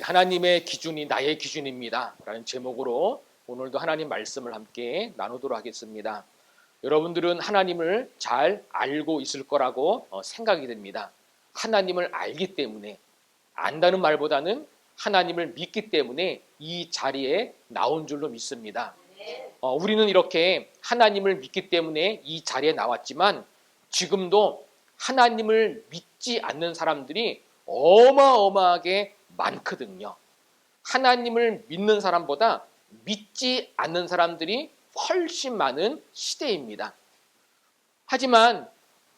하나님의 기준이 나의 기준입니다. 라는 제목으로 오늘도 하나님 말씀을 함께 나누도록 하겠습니다. 여러분들은 하나님을 잘 알고 있을 거라고 어, 생각이 됩니다. 하나님을 알기 때문에 안다는 말보다는 하나님을 믿기 때문에 이 자리에 나온 줄로 믿습니다. 어, 우리는 이렇게 하나님을 믿기 때문에 이 자리에 나왔지만 지금도 하나님을 믿지 않는 사람들이 어마어마하게 많거든요. 하나님을 믿는 사람보다 믿지 않는 사람들이 훨씬 많은 시대입니다. 하지만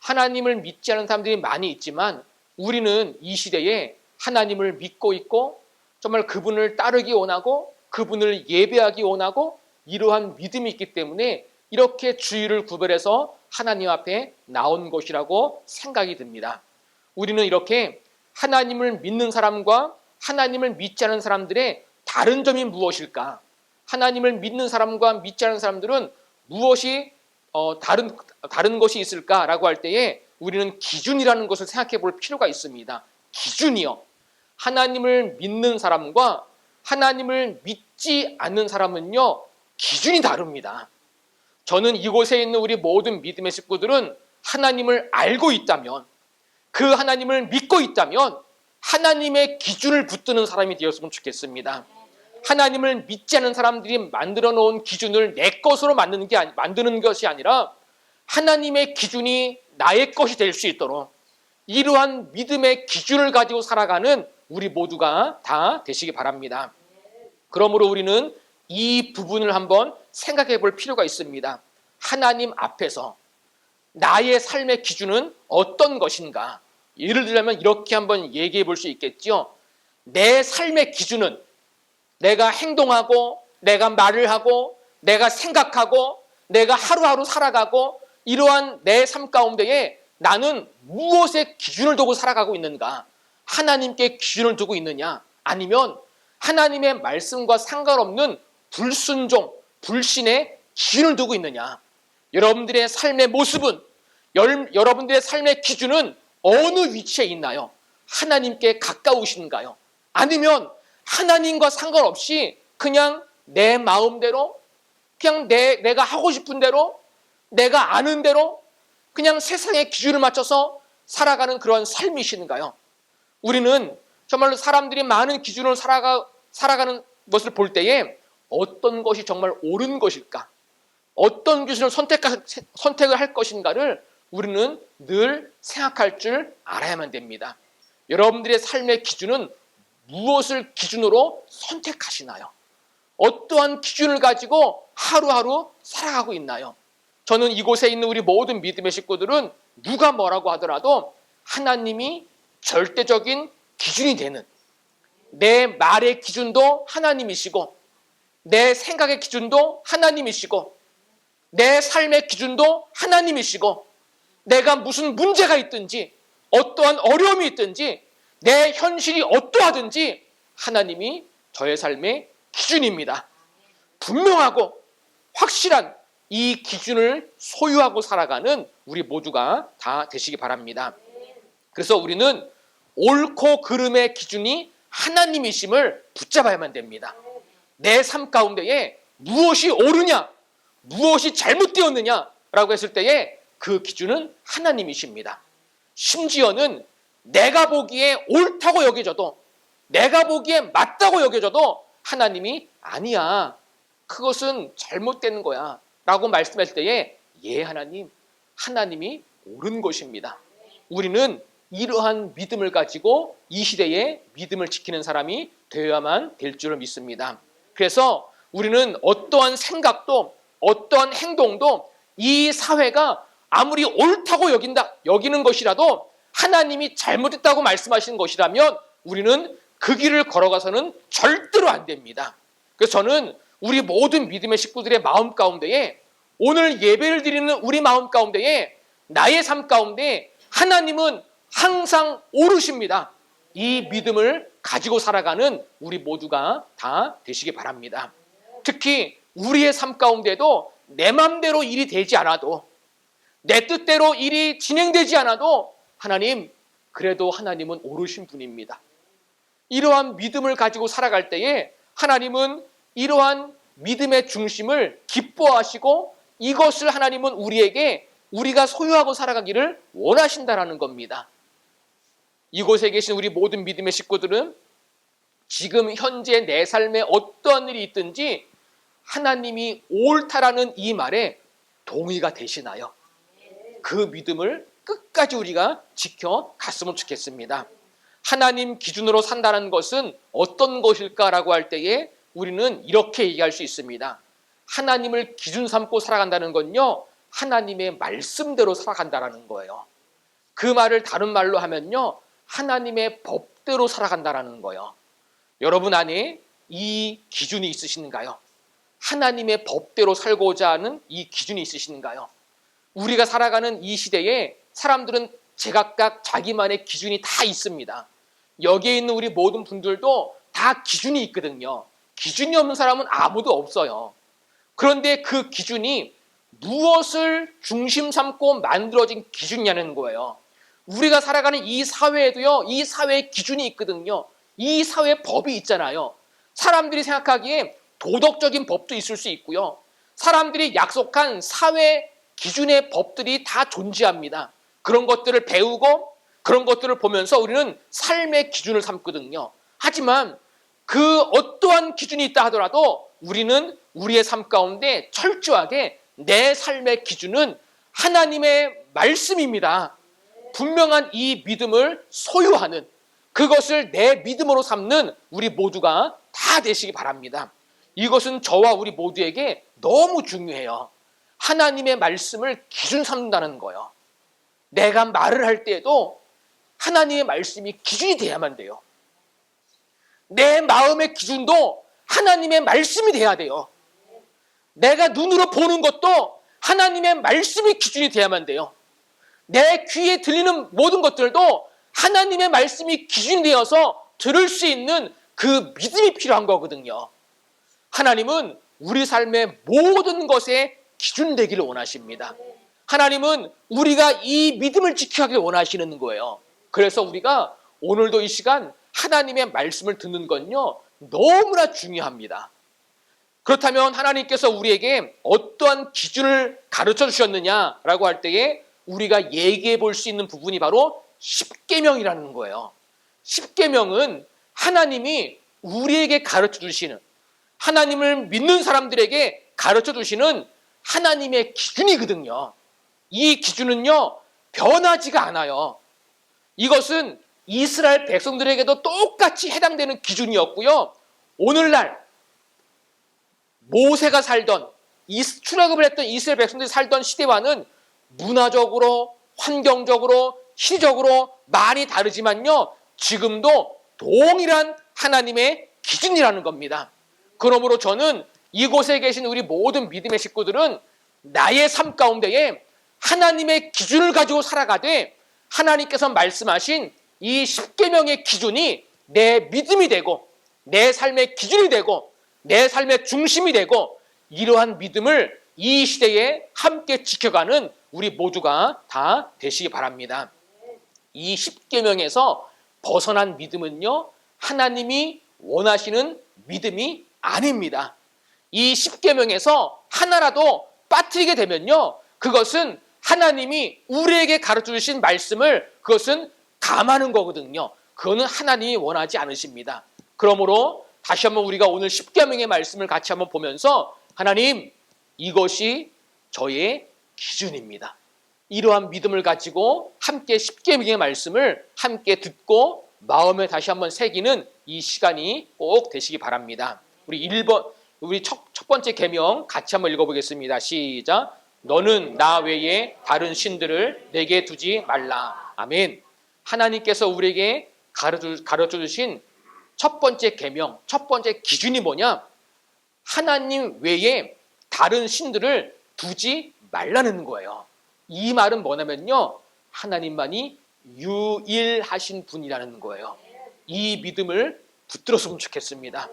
하나님을 믿지 않는 사람들이 많이 있지만 우리는 이 시대에 하나님을 믿고 있고 정말 그분을 따르기 원하고 그분을 예배하기 원하고 이러한 믿음이 있기 때문에 이렇게 주의를 구별해서 하나님 앞에 나온 것이라고 생각이 듭니다. 우리는 이렇게 하나님을 믿는 사람과 하나님을 믿지 않은 사람들의 다른 점이 무엇일까? 하나님을 믿는 사람과 믿지 않은 사람들은 무엇이 어, 다른 다른 것이 있을까라고 할 때에 우리는 기준이라는 것을 생각해 볼 필요가 있습니다. 기준이요. 하나님을 믿는 사람과 하나님을 믿지 않는 사람은요 기준이 다릅니다. 저는 이곳에 있는 우리 모든 믿음의 식구들은 하나님을 알고 있다면 그 하나님을 믿고 있다면 하나님의 기준을 붙드는 사람이 되었으면 좋겠습니다. 하나님을 믿지 않는 사람들이 만들어 놓은 기준을 내 것으로 만드는 게 아니, 만드는 것이 아니라 하나님의 기준이 나의 것이 될 수 있도록 이러한 믿음의 기준을 가지고 살아가는 우리 모두가 다 되시기 바랍니다. 그러므로 우리는 이 부분을 한번 생각해 볼 필요가 있습니다. 하나님 앞에서 나의 삶의 기준은 어떤 것인가? 예를 들자면 이렇게 한번 얘기해 볼 수 있겠지요. 내 삶의 기준은 내가 행동하고 내가 말을 하고 내가 생각하고 내가 하루하루 살아가고 이러한 내 삶 가운데에 나는 무엇에 기준을 두고 살아가고 있는가? 하나님께 기준을 두고 있느냐? 아니면 하나님의 말씀과 상관없는 불순종, 불신에 기준을 두고 있느냐? 여러분들의 삶의 모습은 여러분들의 삶의 기준은 어느 위치에 있나요? 하나님께 가까우신가요? 아니면 하나님과 상관없이 그냥 내 마음대로 그냥 내, 내가 하고 싶은 대로 내가 아는 대로 그냥 세상의 기준을 맞춰서 살아가는 그런 삶이신가요? 우리는 정말로 사람들이 많은 기준을 살아가, 살아가는 것을 볼 때에 어떤 것이 정말 옳은 것일까? 어떤 기준을 선택, 선택을 할 것인가를 우리는 늘 생각할 줄 알아야만 됩니다. 여러분들의 삶의 기준은 무엇을 기준으로 선택하시나요? 어떠한 기준을 가지고 하루하루 살아가고 있나요? 저는 이곳에 있는 우리 모든 믿음의 식구들은 누가 뭐라고 하더라도 하나님이 절대적인 기준이 되는 내 말의 기준도 하나님이시고 내 생각의 기준도 하나님이시고 내 삶의 기준도 하나님이시고 내가 무슨 문제가 있든지 어떠한 어려움이 있든지 내 현실이 어떠하든지 하나님이 저의 삶의 기준입니다. 분명하고 확실한 이 기준을 소유하고 살아가는 우리 모두가 다 되시기 바랍니다. 그래서 우리는 옳고 그름의 기준이 하나님이심을 붙잡아야만 됩니다. 내 삶 가운데에 무엇이 옳으냐, 무엇이 잘못되었느냐라고 했을 때에 그 기준은 하나님이십니다. 심지어는 내가 보기에 옳다고 여겨져도 내가 보기에 맞다고 여겨져도 하나님이 아니야. 그것은 잘못된 거야. 라고 말씀할 때에 예 하나님, 하나님이 옳은 것입니다. 우리는 이러한 믿음을 가지고 이 시대에 믿음을 지키는 사람이 되어야만 될 줄을 믿습니다. 그래서 우리는 어떠한 생각도 어떠한 행동도 이 사회가 아무리 옳다고 여긴다 여기는 것이라도 하나님이 잘못했다고 말씀하시는 것이라면 우리는 그 길을 걸어가서는 절대로 안 됩니다. 그래서 저는 우리 모든 믿음의 식구들의 마음 가운데에 오늘 예배를 드리는 우리 마음 가운데에 나의 삶 가운데 하나님은 항상 오르십니다. 이 믿음을 가지고 살아가는 우리 모두가 다 되시기 바랍니다. 특히 우리의 삶 가운데도 내 맘대로 일이 되지 않아도 내 뜻대로 일이 진행되지 않아도 하나님, 그래도 하나님은 오르신 분입니다. 이러한 믿음을 가지고 살아갈 때에 하나님은 이러한 믿음의 중심을 기뻐하시고 이것을 하나님은 우리에게 우리가 소유하고 살아가기를 원하신다라는 겁니다. 이곳에 계신 우리 모든 믿음의 식구들은 지금 현재 내 삶에 어떠한 일이 있든지 하나님이 옳다라는 이 말에 동의가 되시나요? 그 믿음을 끝까지 우리가 지켜 갔으면 좋겠습니다. 하나님 기준으로 산다는 것은 어떤 것일까라고 할 때에 우리는 이렇게 얘기할 수 있습니다. 하나님을 기준 삼고 살아간다는 건요, 하나님의 말씀대로 살아간다라는 거예요. 그 말을 다른 말로 하면요, 하나님의 법대로 살아간다라는 거예요. 여러분 안에 이 기준이 있으신가요? 하나님의 법대로 살고자 하는 이 기준이 있으신가요? 우리가 살아가는 이 시대에 사람들은 제각각 자기만의 기준이 다 있습니다. 여기에 있는 우리 모든 분들도 다 기준이 있거든요. 기준이 없는 사람은 아무도 없어요. 그런데 그 기준이 무엇을 중심 삼고 만들어진 기준이냐는 거예요. 우리가 살아가는 이 사회에도요, 이 사회의 기준이 있거든요. 이 사회 법이 있잖아요. 사람들이 생각하기에 도덕적인 법도 있을 수 있고요. 사람들이 약속한 사회 기준의 법들이 다 존재합니다. 그런 것들을 배우고 그런 것들을 보면서 우리는 삶의 기준을 삼거든요. 하지만 그 어떠한 기준이 있다 하더라도 우리는 우리의 삶 가운데 철저하게 내 삶의 기준은 하나님의 말씀입니다. 분명한 이 믿음을 소유하는 그것을 내 믿음으로 삼는 우리 모두가 다 되시기 바랍니다. 이것은 저와 우리 모두에게 너무 중요해요. 하나님의 말씀을 기준 삼는다는 거예요. 내가 말을 할 때에도 하나님의 말씀이 기준이 돼야만 돼요. 내 마음의 기준도 하나님의 말씀이 돼야 돼요. 내가 눈으로 보는 것도 하나님의 말씀이 기준이 돼야만 돼요. 내 귀에 들리는 모든 것들도 하나님의 말씀이 기준이 되어서 들을 수 있는 그 믿음이 필요한 거거든요. 하나님은 우리 삶의 모든 것에 기준 되기를 원하십니다. 하나님은 우리가 이 믿음을 지켜가길 원하시는 거예요. 그래서 우리가 오늘도 이 시간 하나님의 말씀을 듣는 건요, 너무나 중요합니다. 그렇다면 하나님께서 우리에게 어떠한 기준을 가르쳐 주셨느냐라고 할 때에 우리가 얘기해 볼 수 있는 부분이 바로 십계명이라는 거예요. 십계명은 하나님이 우리에게 가르쳐 주시는 하나님을 믿는 사람들에게 가르쳐 주시는 하나님의 기준이거든요. 이 기준은요, 변하지가 않아요. 이것은 이스라엘 백성들에게도 똑같이 해당되는 기준이었고요. 오늘날 모세가 살던 출애굽을 했던 이스라엘 백성들이 살던 시대와는 문화적으로 환경적으로 시적으로 많이 다르지만요. 지금도 동일한 하나님의 기준이라는 겁니다. 그러므로 저는 이곳에 계신 우리 모든 믿음의 식구들은 나의 삶 가운데에 하나님의 기준을 가지고 살아가되 하나님께서 말씀하신 이 십계명의 기준이 내 믿음이 되고 내 삶의 기준이 되고 내 삶의 중심이 되고 이러한 믿음을 이 시대에 함께 지켜가는 우리 모두가 다 되시기 바랍니다. 이 십계명에서 벗어난 믿음은요 하나님이 원하시는 믿음이 아닙니다. 이 십계명에서 하나라도 빠뜨리게 되면요 그것은 하나님이 우리에게 가르쳐 주신 말씀을 그것은 감하는 거거든요. 그거는 하나님이 원하지 않으십니다. 그러므로 다시 한번 우리가 오늘 십계명의 말씀을 같이 한번 보면서 하나님 이것이 저의 기준입니다. 이러한 믿음을 가지고 함께 십계명의 말씀을 함께 듣고 마음에 다시 한번 새기는 이 시간이 꼭 되시기 바랍니다. 우리 1번 우리 첫, 첫 번째 계명 같이 한번 읽어보겠습니다. 시작. 너는 나 외에 다른 신들을 내게 두지 말라. 아멘. 하나님께서 우리에게 가르쳐 주신 첫 번째 계명, 첫 번째 기준이 뭐냐? 하나님 외에 다른 신들을 두지 말라는 거예요. 이 말은 뭐냐면요. 하나님만이 유일하신 분이라는 거예요. 이 믿음을 붙들었으면 좋겠습니다.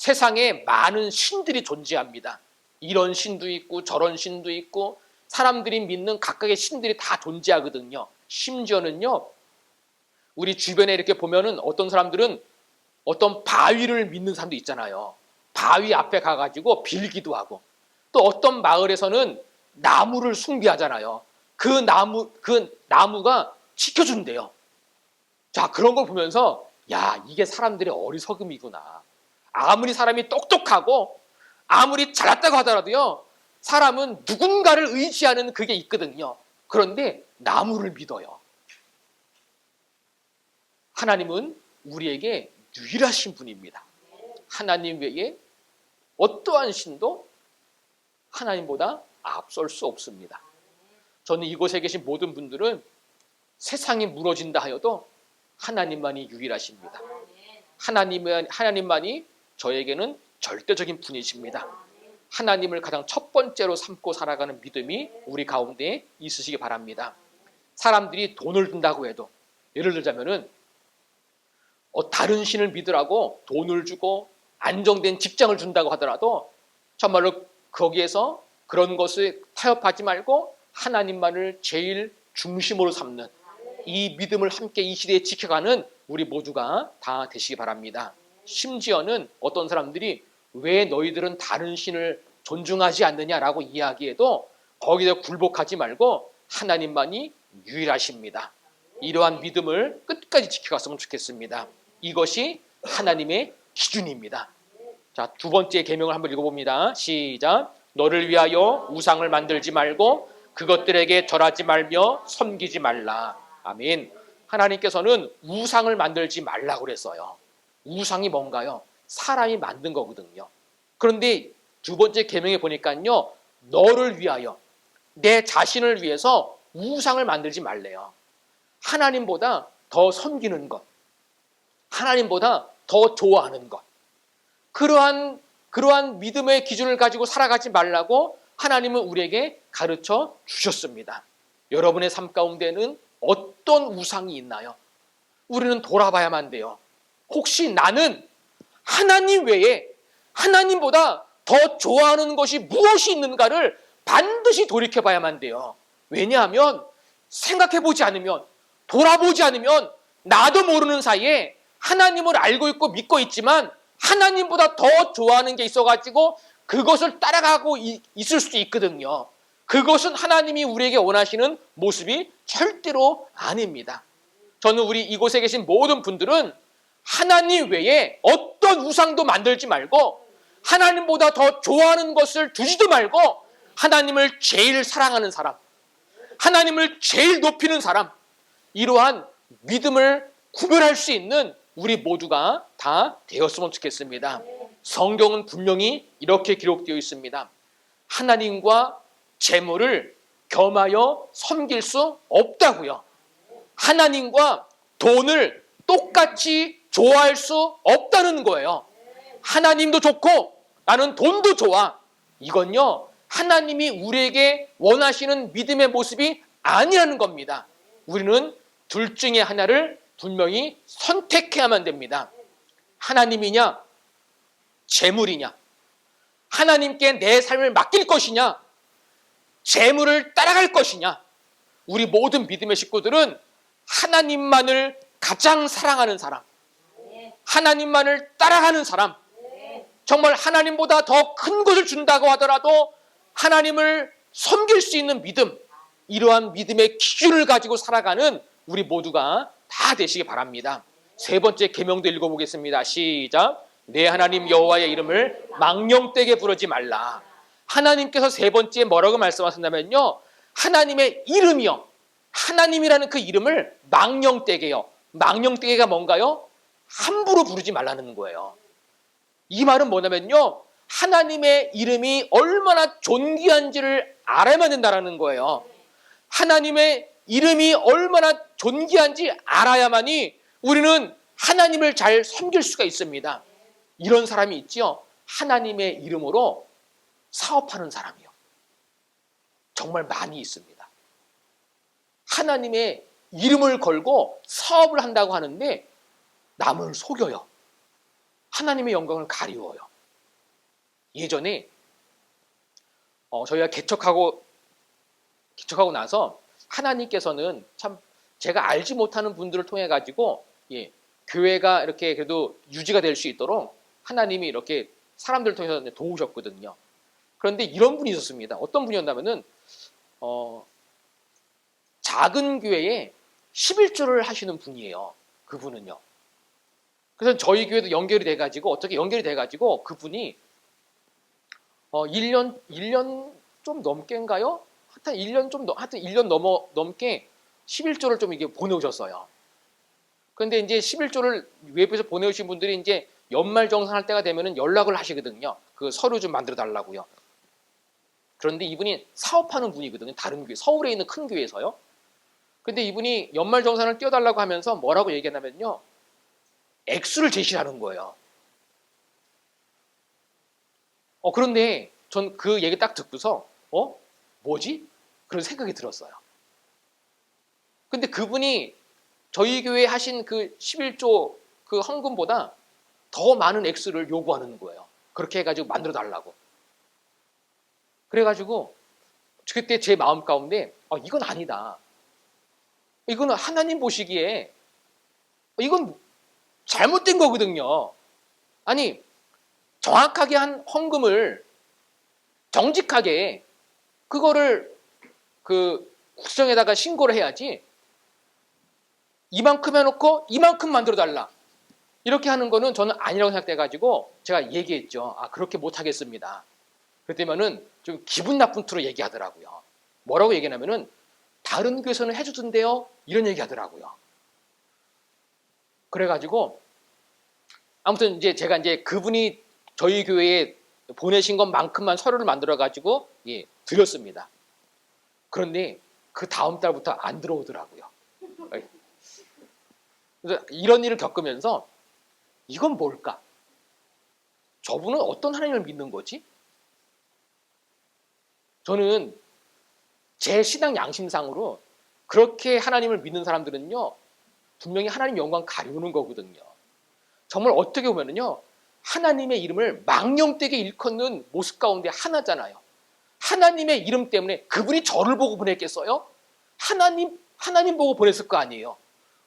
세상에 많은 신들이 존재합니다. 이런 신도 있고 저런 신도 있고 사람들이 믿는 각각의 신들이 다 존재하거든요. 심지어는요. 우리 주변에 이렇게 보면은 어떤 사람들은 어떤 바위를 믿는 사람도 있잖아요. 바위 앞에 가가지고 빌기도 하고 또 어떤 마을에서는 나무를 숭배하잖아요. 그 나무 그 나무가 지켜준대요. 자 그런 걸 보면서 야 이게 사람들의 어리석음이구나. 아무리 사람이 똑똑하고 아무리 잘났다고 하더라도요 사람은 누군가를 의지하는 그게 있거든요. 그런데 나무를 믿어요. 하나님은 우리에게 유일하신 분입니다. 하나님 외에 어떠한 신도 하나님보다 앞설 수 없습니다. 저는 이곳에 계신 모든 분들은 세상이 무너진다 하여도 하나님만이 유일하십니다. 하나님은 하나님만이 저에게는 절대적인 분이십니다. 하나님을 가장 첫 번째로 삼고 살아가는 믿음이 우리 가운데 있으시기 바랍니다. 사람들이 돈을 든다고 해도 예를 들자면은 어, 다른 신을 믿으라고 돈을 주고 안정된 직장을 준다고 하더라도 정말로 거기에서 그런 것을 타협하지 말고 하나님만을 제일 중심으로 삼는 이 믿음을 함께 이 시대에 지켜가는 우리 모두가 다 되시기 바랍니다. 심지어는 어떤 사람들이 왜 너희들은 다른 신을 존중하지 않느냐라고 이야기해도 거기에 굴복하지 말고 하나님만이 유일하십니다. 이러한 믿음을 끝까지 지켜갔으면 좋겠습니다. 이것이 하나님의 기준입니다. 자, 두 번째 계명을 한번 읽어봅니다. 시작. 너를 위하여 우상을 만들지 말고 그것들에게 절하지 말며 섬기지 말라. 아멘. 하나님께서는 우상을 만들지 말라고 그랬어요. 우상이 뭔가요? 사람이 만든 거거든요. 그런데 두 번째 계명에 보니까요. 너를 위하여 내 자신을 위해서 우상을 만들지 말래요. 하나님보다 더 섬기는 것. 하나님보다 더 좋아하는 것. 그러한 그러한 믿음의 기준을 가지고 살아가지 말라고 하나님은 우리에게 가르쳐 주셨습니다. 여러분의 삶 가운데는 어떤 우상이 있나요? 우리는 돌아봐야만 돼요. 혹시 나는 하나님 외에 하나님보다 더 좋아하는 것이 무엇이 있는가를 반드시 돌이켜 봐야만 돼요. 왜냐하면 생각해 보지 않으면 돌아보지 않으면 나도 모르는 사이에 하나님을 알고 있고 믿고 있지만 하나님보다 더 좋아하는 게 있어가지고 그것을 따라가고 이- 있을 수도 있거든요. 그것은 하나님이 우리에게 원하시는 모습이 절대로 아닙니다. 저는 우리 이곳에 계신 모든 분들은 하나님 외에 어떤 우상도 만들지 말고 하나님보다 더 좋아하는 것을 두지도 말고 하나님을 제일 사랑하는 사람, 하나님을 제일 높이는 사람, 이러한 믿음을 구별할 수 있는 우리 모두가 다 되었으면 좋겠습니다. 성경은 분명히 이렇게 기록되어 있습니다. 하나님과 재물을 겸하여 섬길 수 없다고요. 하나님과 돈을 똑같이 좋아할 수 없다는 거예요. 하나님도 좋고 나는 돈도 좋아. 이건요, 하나님이 우리에게 원하시는 믿음의 모습이 아니라는 겁니다. 우리는 둘 중에 하나를 분명히 선택해야만 됩니다. 하나님이냐, 재물이냐, 하나님께 내 삶을 맡길 것이냐, 재물을 따라갈 것이냐. 우리 모든 믿음의 식구들은 하나님만을 가장 사랑하는 사람, 하나님만을 따라가는 사람, 정말 하나님보다 더 큰 것을 준다고 하더라도 하나님을 섬길 수 있는 믿음, 이러한 믿음의 기준을 가지고 살아가는 우리 모두가 다 되시기 바랍니다. 세 번째 계명도 읽어보겠습니다. 시작. 내 하나님 여호와의 이름을 망령되게 부르지 말라. 하나님께서 세 번째 뭐라고 말씀하신다면요. 하나님의 이름이요. 하나님이라는 그 이름을 망령되게요. 망령되게가 뭔가요? 함부로 부르지 말라는 거예요. 이 말은 뭐냐면요. 하나님의 이름이 얼마나 존귀한지를 알아야만 된다는 거예요. 하나님의 이름이 얼마나 존귀한지 알아야만이 우리는 하나님을 잘 섬길 수가 있습니다. 이런 사람이 있죠. 하나님의 이름으로 사업하는 사람이요. 정말 많이 있습니다. 하나님의 이름을 걸고 사업을 한다고 하는데 남을 속여요. 하나님의 영광을 가리워요. 예전에 어, 저희가 개척하고 개척하고 나서 하나님께서는 참 제가 알지 못하는 분들을 통해 가지고 예, 교회가 이렇게 그래도 유지가 될 수 있도록 하나님이 이렇게 사람들 통해서 도우셨거든요. 그런데 이런 분이 있었습니다. 어떤 분이었냐면은 어, 작은 교회에 11조를 하시는 분이에요. 그분은요. 그래서 저희 교회도 연결이 돼가지고 어떻게 연결이 돼가지고 그분이 어 1년 1년 좀 넘게인가요? 하여튼 1년 좀 넘, 하여튼 1년 넘어 넘게 11조를 좀 이게 보내오셨어요. 그런데 이제 11조를 외부에서 보내오신 분들이 이제 연말 정산할 때가 되면은 연락을 하시거든요. 그 서류 좀 만들어 달라고요. 그런데 이분이 사업하는 분이거든요. 다른 교회, 서울에 있는 큰 교회에서요. 근데 이분이 연말 정산을 띄워달라고 하면서 뭐라고 얘기했냐면요. 액수를 제시하는 거예요. 어, 그런데 전 그 얘기 딱 듣고서, 어? 뭐지? 그런 생각이 들었어요. 근데 그분이 저희 교회 하신 그 11조 그 헌금보다 더 많은 액수를 요구하는 거예요. 그렇게 해가지고 만들어 달라고. 그래가지고 그때 제 마음 가운데 어, 이건 아니다. 이거는 하나님 보시기에 이건 잘못된 거거든요. 아니 정확하게 한 헌금을 정직하게 그거를 그 국정에다가 신고를 해야지 이만큼 해놓고 이만큼 만들어 달라 이렇게 하는 거는 저는 아니라고 생각돼 가지고 제가 얘기했죠. 아 그렇게 못 하겠습니다. 그랬더니는 좀 기분 나쁜 투로 얘기하더라고요. 뭐라고 얘기하냐면은 다른 교회에서는 해주던데요. 이런 얘기 하더라고요. 그래가지고 아무튼 이제 제가 이제 그분이 저희 교회에 보내신 것만큼만 서류를 만들어 가지고 예, 드렸습니다. 그런데 그 다음 달부터 안 들어오더라고요. 그래서 이런 일을 겪으면서 이건 뭘까? 저분은 어떤 하나님을 믿는 거지? 저는 제 신앙 양심상으로 그렇게 하나님을 믿는 사람들은요, 분명히 하나님 영광 가리우는 거거든요. 정말 어떻게 보면은요, 하나님의 이름을 망령되게 일컫는 모습 가운데 하나잖아요. 하나님의 이름 때문에 그분이 저를 보고 보냈겠어요? 하나님, 하나님 보고 보냈을 거 아니에요.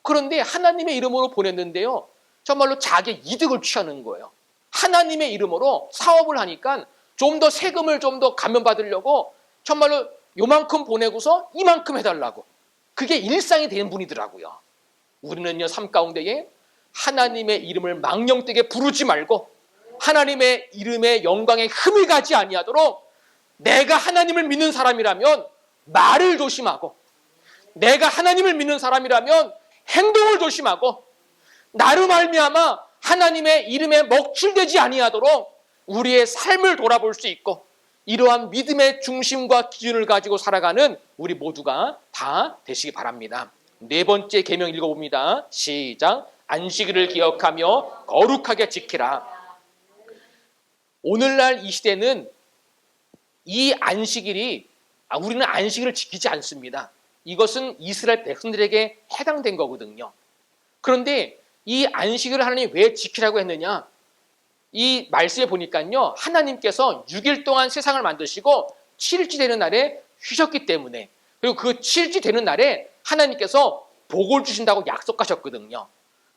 그런데 하나님의 이름으로 보냈는데요. 정말로 자기 이득을 취하는 거예요. 하나님의 이름으로 사업을 하니까 좀 더 세금을 좀 더 감면받으려고 정말로 요만큼 보내고서 이만큼 해달라고. 그게 일상이 되는 분이더라고요. 우리는요, 삶 가운데에 하나님의 이름을 망령되게 부르지 말고 하나님의 이름의 영광에 흠이 가지 아니하도록 내가 하나님을 믿는 사람이라면 말을 조심하고 내가 하나님을 믿는 사람이라면 행동을 조심하고 나로 말미암아 하나님의 이름에 먹칠되지 아니하도록 우리의 삶을 돌아볼 수 있고 이러한 믿음의 중심과 기준을 가지고 살아가는 우리 모두가 다 되시기 바랍니다. 네 번째 계명 읽어봅니다. 시작. 안식일을 기억하며 거룩하게 지키라. 오늘날 이 시대는 이 안식일이 아, 우리는 안식일을 지키지 않습니다. 이것은 이스라엘 백성들에게 해당된 거거든요. 그런데 이 안식일을 하나님이 왜 지키라고 했느냐? 이 말씀에 보니까요. 하나님께서 6일 동안 세상을 만드시고 7일째 되는 날에 쉬셨기 때문에 그리고 그 7일째 되는 날에 하나님께서 복을 주신다고 약속하셨거든요.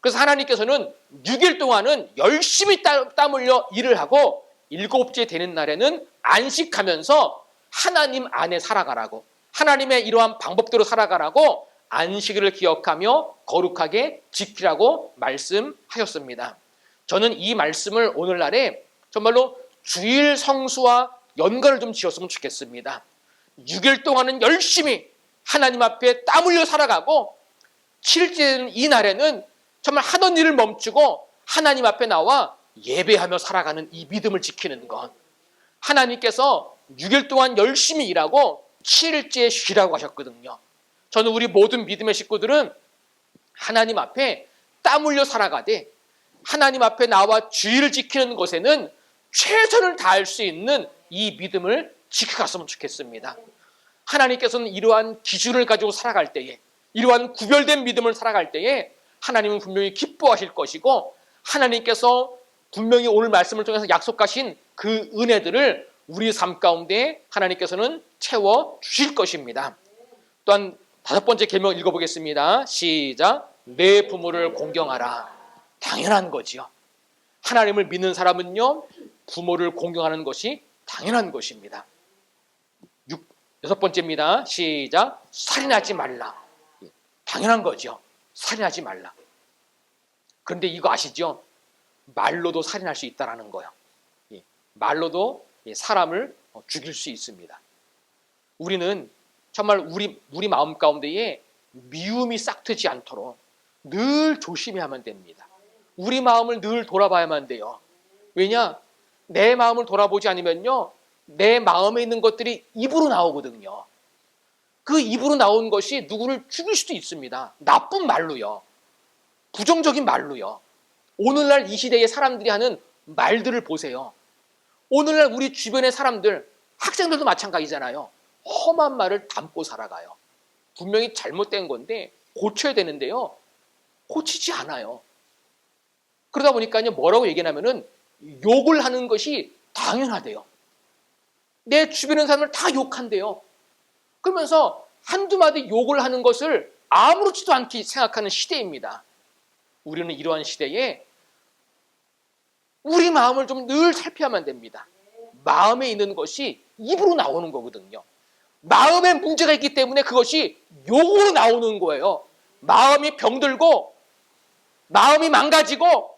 그래서 하나님께서는 6일 동안은 열심히 땀 흘려 일을 하고 일곱째 되는 날에는 안식하면서 하나님 안에 살아가라고 하나님의 이러한 방법대로 살아가라고 안식일을 기억하며 거룩하게 지키라고 말씀하셨습니다. 저는 이 말씀을 오늘날에 정말로 주일 성수와 연관을 좀 지었으면 좋겠습니다. 6일 동안은 열심히 하나님 앞에 땀 흘려 살아가고 7일째는 이 날에는 정말 하던 일을 멈추고 하나님 앞에 나와 예배하며 살아가는 이 믿음을 지키는 것. 하나님께서 6일 동안 열심히 일하고 7일째 쉬라고 하셨거든요. 저는 우리 모든 믿음의 식구들은 하나님 앞에 땀 흘려 살아가되 하나님 앞에 나와 주의를 지키는 것에는 최선을 다할 수 있는 이 믿음을 지켜갔으면 좋겠습니다. 하나님께서는 이러한 기준을 가지고 살아갈 때에 이러한 구별된 믿음을 살아갈 때에 하나님은 분명히 기뻐하실 것이고 하나님께서 분명히 오늘 말씀을 통해서 약속하신 그 은혜들을 우리 삶 가운데 하나님께서는 채워 주실 것입니다. 또한 다섯 번째 계명 읽어보겠습니다. 시작. 내 부모를 공경하라. 당연한 거지요. 하나님을 믿는 사람은요, 부모를 공경하는 것이 당연한 것입니다. 육, 여섯 번째입니다. 시작. 살인하지 말라. 예, 당연한 거죠. 살인하지 말라. 그런데 이거 아시죠? 말로도 살인할 수 있다라는 거예요. 예, 말로도 예, 사람을 어, 죽일 수 있습니다. 우리는 정말 우리 우리 마음 가운데에 미움이 싹트지 않도록 늘 조심해야만 됩니다. 우리 마음을 늘 돌아봐야만 돼요. 왜냐? 내 마음을 돌아보지 않으면요. 내 마음에 있는 것들이 입으로 나오거든요. 그 입으로 나온 것이 누구를 죽일 수도 있습니다. 나쁜 말로요. 부정적인 말로요. 오늘날 이 시대의 사람들이 하는 말들을 보세요. 오늘날 우리 주변의 사람들, 학생들도 마찬가지잖아요. 험한 말을 담고 살아가요. 분명히 잘못된 건데 고쳐야 되는데요. 고치지 않아요. 그러다 보니까요, 뭐라고 얘기하냐면은 욕을 하는 것이 당연하대요. 내 주변의 사람을 다 욕한대요. 그러면서 한두 마디 욕을 하는 것을 아무렇지도 않게 생각하는 시대입니다. 우리는 이러한 시대에 우리 마음을 좀 늘 살펴야만 됩니다. 마음에 있는 것이 입으로 나오는 거거든요. 마음에 문제가 있기 때문에 그것이 욕으로 나오는 거예요. 마음이 병들고 마음이 망가지고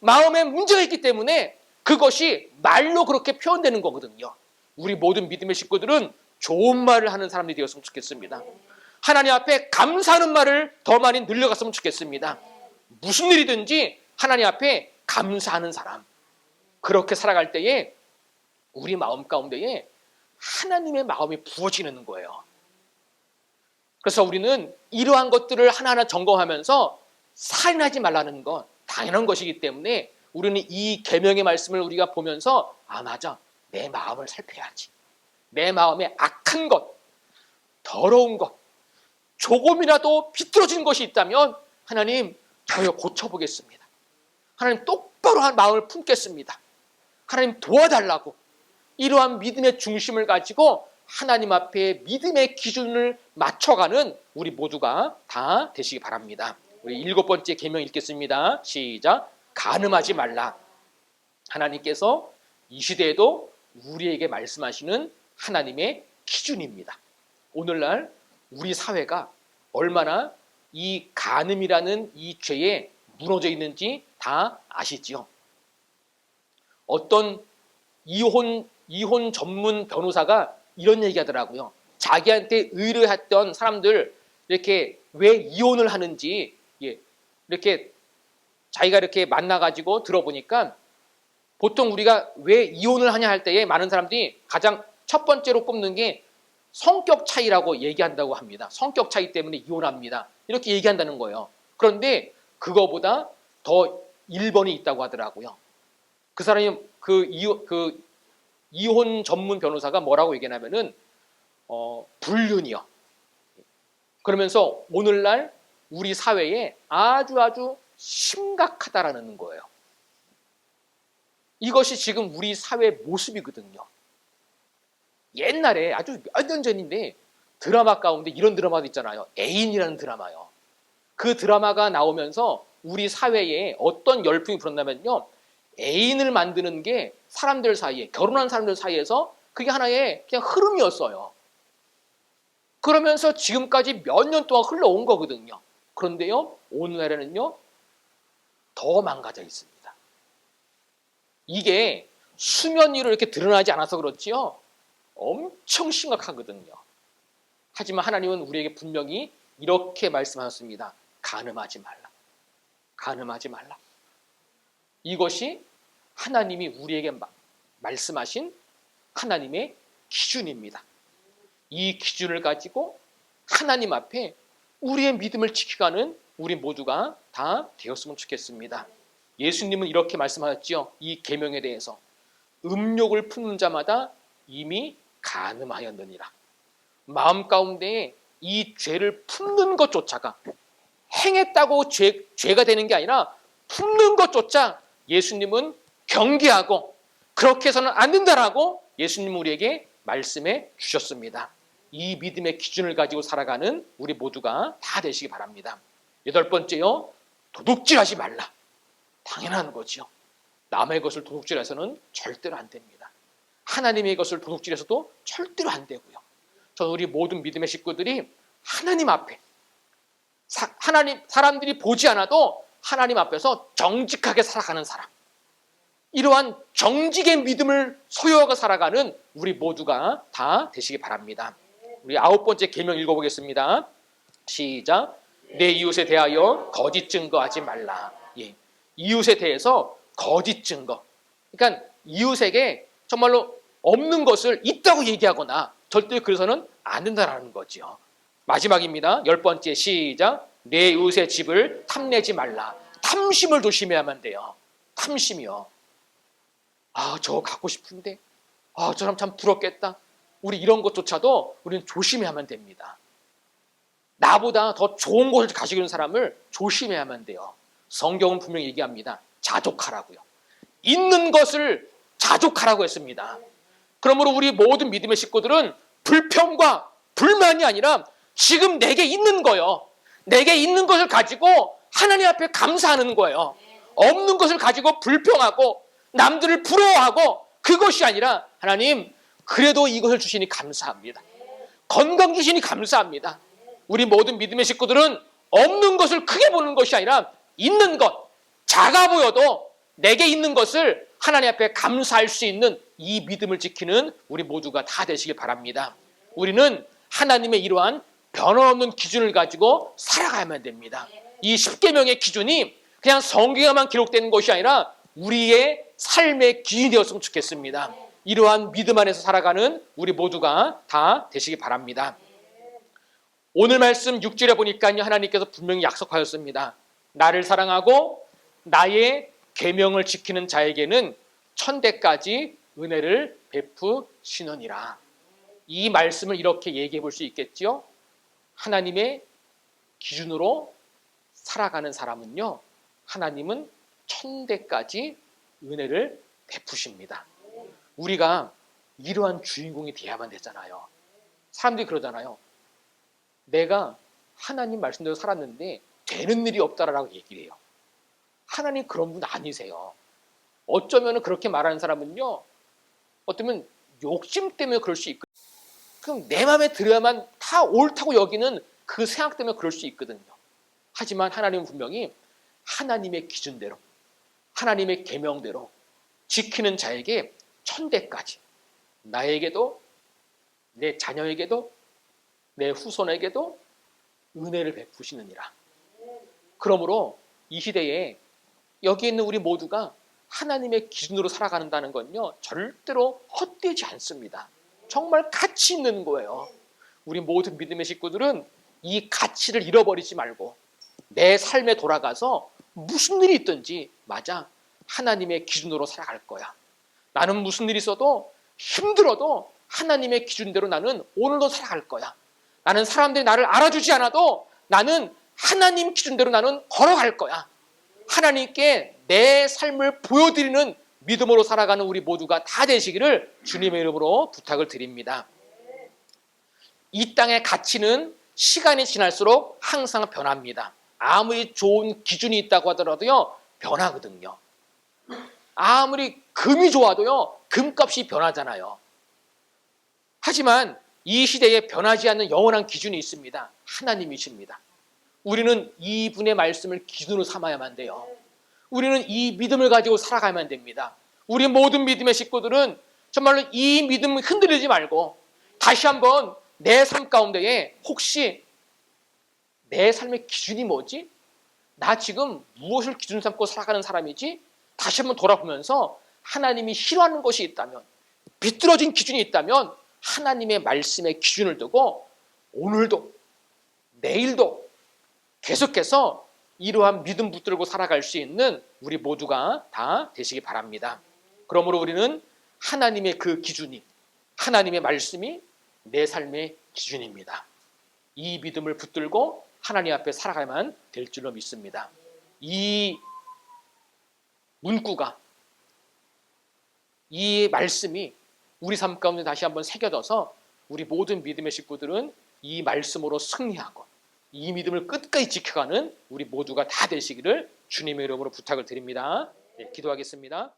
마음에 문제가 있기 때문에 그것이 말로 그렇게 표현되는 거거든요. 우리 모든 믿음의 식구들은 좋은 말을 하는 사람들이 되었으면 좋겠습니다. 하나님 앞에 감사하는 말을 더 많이 늘려갔으면 좋겠습니다. 무슨 일이든지 하나님 앞에 감사하는 사람. 그렇게 살아갈 때에 우리 마음 가운데에 하나님의 마음이 부어지는 거예요. 그래서 우리는 이러한 것들을 하나하나 점검하면서 살인하지 말라는 건 당연한 것이기 때문에 우리는 이 계명의 말씀을 우리가 보면서 아 맞아 내 마음을 살펴야지 내 마음에 악한 것 더러운 것 조금이라도 비뚤어진 것이 있다면 하나님 저요 고쳐보겠습니다 하나님 똑바로 한 마음을 품겠습니다 하나님 도와달라고 이러한 믿음의 중심을 가지고 하나님 앞에 믿음의 기준을 맞춰가는 우리 모두가 다 되시기 바랍니다. 우리 일곱 번째 계명 읽겠습니다. 시작. 가늠하지 말라. 하나님께서 이 시대에도 우리에게 말씀하시는 하나님의 기준입니다. 오늘날 우리 사회가 얼마나 이 간음이라는 이 죄에 무너져 있는지 다 아시지요. 어떤 이혼 이혼 전문 변호사가 이런 얘기 하더라고요. 자기한테 의뢰했던 사람들 이렇게 왜 이혼을 하는지 예, 이렇게 자기가 이렇게 만나가지고 들어보니까 보통 우리가 왜 이혼을 하냐 할 때에 많은 사람들이 가장 첫 번째로 꼽는 게 성격 차이라고 얘기한다고 합니다. 성격 차이 때문에 이혼합니다. 이렇게 얘기한다는 거예요. 그런데 그거보다 더 1번이 있다고 하더라고요. 그 사람이 그, 이, 그 이혼 전문 변호사가 뭐라고 얘기하냐면은 어, 불륜이요. 그러면서 오늘날 우리 사회에 아주 아주 심각하다라는 거예요. 이것이 지금 우리 사회의 모습이거든요. 옛날에 아주 몇 년 전인데 드라마 가운데 이런 드라마도 있잖아요. 애인이라는 드라마요. 그 드라마가 나오면서 우리 사회에 어떤 열풍이 불었냐면요. 애인을 만드는 게 사람들 사이에 결혼한 사람들 사이에서 그게 하나의 그냥 흐름이었어요. 그러면서 지금까지 몇 년 동안 흘러온 거거든요. 그런데요, 오늘날에는요, 더 망가져 있습니다. 이게 수면 위로 이렇게 드러나지 않아서 그렇지요, 엄청 심각하거든요. 하지만 하나님은 우리에게 분명히 이렇게 말씀하셨습니다. 가늠하지 말라. 가늠하지 말라. 이것이 하나님이 우리에게 말씀하신 하나님의 기준입니다. 이 기준을 가지고 하나님 앞에 우리의 믿음을 지켜가는 우리 모두가 다 되었으면 좋겠습니다. 예수님은 이렇게 말씀하셨지요. 이 계명에 대해서 음욕을 품는 자마다 이미 가늠하였느니라. 마음 가운데 이 죄를 품는 것조차가 행했다고 죄, 죄가 되는 게 아니라 품는 것조차 예수님은 경계하고 그렇게 해서는 안 된다라고 예수님 우리에게 말씀해 주셨습니다. 이 믿음의 기준을 가지고 살아가는 우리 모두가 다 되시기 바랍니다. 여덟 번째요. 도둑질하지 말라. 당연한 거지요. 남의 것을 도둑질해서는 절대로 안 됩니다. 하나님의 것을 도둑질해서도 절대로 안 되고요. 저는 우리 모든 믿음의 식구들이 하나님 앞에 사, 하나님 사람들이 보지 않아도 하나님 앞에서 정직하게 살아가는 사람. 이러한 정직의 믿음을 소유하고 살아가는 우리 모두가 다 되시기 바랍니다. 우리 아홉 번째 계명 읽어보겠습니다. 시작. 내 이웃에 대하여 거짓 증거하지 말라. 예. 이웃에 대해서 거짓 증거. 그러니까 이웃에게 정말로 없는 것을 있다고 얘기하거나 절대 그래서는 안 된다라는 거지요. 마지막입니다. 열 번째 시작. 내 이웃의 집을 탐내지 말라. 탐심을 조심해야만 돼요. 탐심이요. 아, 저거 갖고 싶은데. 아, 저 사람 참 부럽겠다. 우리 이런 것조차도 우리는 조심해야만 됩니다. 나보다 더 좋은 것을 가지고 있는 사람을 조심해야만 돼요. 성경은 분명히 얘기합니다. 자족하라고요. 있는 것을 자족하라고 했습니다. 그러므로 우리 모든 믿음의 식구들은 불평과 불만이 아니라 지금 내게 있는 거요. 내게 있는 것을 가지고 하나님 앞에 감사하는 거예요. 없는 것을 가지고 불평하고 남들을 부러워하고 그것이 아니라 하나님 그래도 이것을 주시니 감사합니다. 건강 주시니 감사합니다. 우리 모든 믿음의 식구들은 없는 것을 크게 보는 것이 아니라 있는 것, 작아 보여도 내게 있는 것을 하나님 앞에 감사할 수 있는 이 믿음을 지키는 우리 모두가 다 되시길 바랍니다. 우리는 하나님의 이러한 변함없는 기준을 가지고 살아가야만 됩니다. 이 10계명의 기준이 그냥 성경에만 기록되는 것이 아니라 우리의 삶의 기준이 되었으면 좋겠습니다. 이러한 믿음 안에서 살아가는 우리 모두가 다 되시기 바랍니다. 오늘 말씀 6절에 보니까요. 하나님께서 분명히 약속하였습니다. 나를 사랑하고 나의 계명을 지키는 자에게는 천대까지 은혜를 베푸시느니라. 이 말씀을 이렇게 얘기해 볼 수 있겠지요. 하나님의 기준으로 살아가는 사람은요. 하나님은 천대까지 은혜를 베푸십니다. 우리가 이러한 주인공이 돼야만 되잖아요. 사람들이 그러잖아요. 내가 하나님 말씀대로 살았는데 되는 일이 없다라고 얘기를 해요. 하나님 그런 분 아니세요. 어쩌면 그렇게 말하는 사람은요. 어쩌면 욕심 때문에 그럴 수 있거든요. 그럼 내 마음에 들어야만 다 옳다고 여기는 그 생각 때문에 그럴 수 있거든요. 하지만 하나님은 분명히 하나님의 기준대로 하나님의 계명대로 지키는 자에게 천대까지 나에게도 내 자녀에게도 내 후손에게도 은혜를 베푸시느니라. 그러므로 이 시대에 여기 있는 우리 모두가 하나님의 기준으로 살아가는다는 건요 절대로 헛되지 않습니다. 정말 가치 있는 거예요. 우리 모든 믿음의 식구들은 이 가치를 잃어버리지 말고 내 삶에 돌아가서 무슨 일이 있든지 맞아 하나님의 기준으로 살아갈 거야. 나는 무슨 일이 있어도 힘들어도 하나님의 기준대로 나는 오늘도 살아갈 거야. 나는 사람들이 나를 알아주지 않아도 나는 하나님 기준대로 나는 걸어갈 거야. 하나님께 내 삶을 보여드리는 믿음으로 살아가는 우리 모두가 다 되시기를 주님의 이름으로 부탁을 드립니다. 이 땅의 가치는 시간이 지날수록 항상 변합니다. 아무리 좋은 기준이 있다고 하더라도요, 변하거든요. 아무리 금이 좋아도요, 금값이 변하잖아요. 하지만 이 시대에 변하지 않는 영원한 기준이 있습니다. 하나님이십니다. 우리는 이분의 말씀을 기준으로 삼아야만 돼요. 우리는 이 믿음을 가지고 살아가야만 됩니다. 우리 모든 믿음의 식구들은 정말로 이 믿음을 흔들리지 말고 다시 한번 내 삶 가운데에 혹시 내 삶의 기준이 뭐지? 나 지금 무엇을 기준 삼고 살아가는 사람이지? 다시 한번 돌아보면서 하나님이 싫어하는 것이 있다면 비뚤어진 기준이 있다면 하나님의 말씀의 기준을 두고 오늘도 내일도 계속해서 이러한 믿음 붙들고 살아갈 수 있는 우리 모두가 다 되시기 바랍니다. 그러므로 우리는 하나님의 그 기준이 하나님의 말씀이 내 삶의 기준입니다. 이 믿음을 붙들고 하나님 앞에 살아가야만 될 줄로 믿습니다. 이 문구가 이 말씀이 우리 삶 가운데 다시 한번 새겨져서 우리 모든 믿음의 식구들은 이 말씀으로 승리하고 이 믿음을 끝까지 지켜가는 우리 모두가 다 되시기를 주님의 이름으로 부탁을 드립니다. 네, 기도하겠습니다.